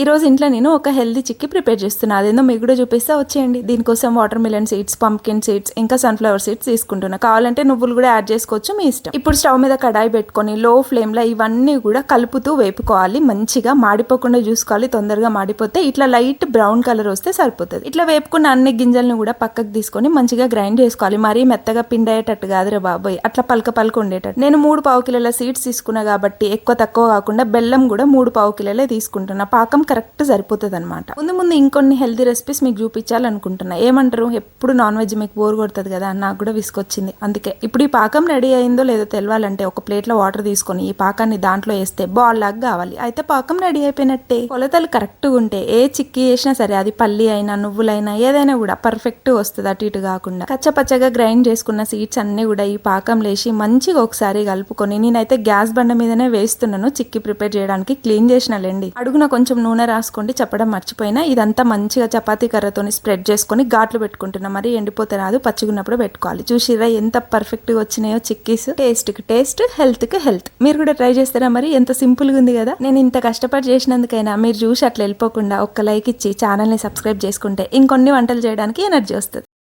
ఈరోజు ఇంట్లో నేను ఒక హెల్దీ చిక్కీ ప్రిపేర్ చేస్తున్నా. అదేందో మీకు కూడా చూపిస్తే. వచ్చేయండి. దీనికోసం watermelon seeds pumpkin seeds ఇంకా సన్ఫ్లవర్ సీడ్స్ తీసుకుంటున్నా. కావాలంటే నువ్వులు కూడా యాడ్ చేసుకోవచ్చు మీ ఇష్టం. ఇప్పుడు స్టవ్ మీద కడాయి పెట్టుకొని లో ఫ్లేమ్లో ఇవన్నీ కూడా కలుపుతూ వేపుకోవాలి. మంచిగా మాడిపోకుండా చూసుకోవాలి. తొందరగా మాడిపోతే ఇట్లా లైట్ బ్రౌన్ కలర్ వస్తే సరిపోతుంది. ఇట్లా వేపుకున్న అన్ని గింజలను కూడా పక్కకు తీసుకొని మంచిగా గ్రైండ్ చేసుకోవాలి. మరీ మెత్తగా పిండి అయ్యేటట్టు కాదురా బాబోయ్. అట్లా పలక పలక ఉండేటట్టు. నేను మూడు పావు కిలోల సీడ్స్ తీసుకున్నా కాబట్టి ఎక్కువ తక్కువ కాకుండా బెల్లం కూడా మూడు పావు కిలోలే తీసుకుంటున్నా. పాకం కరెక్ట్ సరిపోతుంది అనమాట ముందు ముందు ఇంకొన్ని హెల్తీ రెసిపీస్ మీకు చూపించాలనుకుంటున్నా. ఏమంటారు? ఎప్పుడు నాన్ వెజ్ మీకు బోర్ కొడుతుంది కదా నాకు కూడా విసుకొచ్చింది అందుకే ఇప్పుడు ఈ పాకం రెడీ అయిందో లేదో తెలియాలంటే ఒక ప్లేట్లో వాటర్ తీసుకొని ఈ పాకాన్ని దాంట్లో వేస్తే బాల్ లాగా కావాలి. అయితే పాకం రెడీ అయిపోయినట్టే. కొలతలు కరెక్ట్గా ఉంటే ఏ చిక్కి వేసినా సరే అది పల్లి అయినా నువ్వులైనా ఏదైనా కూడా పర్ఫెక్ట్ వస్తుంది అటు ఇటు కాకుండా. కచ్చపచ్చగా గ్రైండ్ చేసుకున్న సీడ్స్ అన్ని కూడా ఈ పాకం లేసి మంచిగా ఒకసారి కలుపుకొని నేనైతే గ్యాస్ బండ మీదనే వేస్తున్నాను. చిక్కి ప్రిపేర్ చేయడానికి క్లీన్ చేసినలేండి అడుగున కొంచెం నూనె రాసుకోండి చెప్పడం మర్చిపోయినా ఇదంతా మంచిగా చపాతీ కర్రతోని స్ప్రెడ్ చేసుకొని ఘాట్లు పెట్టుకుంటున్నాం. మరి ఎండిపోతే రాదు పచ్చిగున్నప్పుడు పెట్టుకోవాలి. చూసిరా ఎంత పర్ఫెక్ట్గా వచ్చినాయో చిక్కీస్. టేస్ట్కి టేస్ట్ హెల్త్కి హెల్త్ మీరు కూడా ట్రై చేస్తారా మరి? ఎంత సింపుల్గా ఉంది కదా. నేను ఇంత కష్టపడి చేసినందుకైనా మీరు చూసి అట్లా వెళ్ళిపోకుండా ఒక్క లైక్ ఇచ్చి ఛానల్ని సబ్స్క్రైబ్ చేసుకుంటే ఇంకొన్ని వంటలు చేయడానికి ఎనర్జీ వస్తుంది.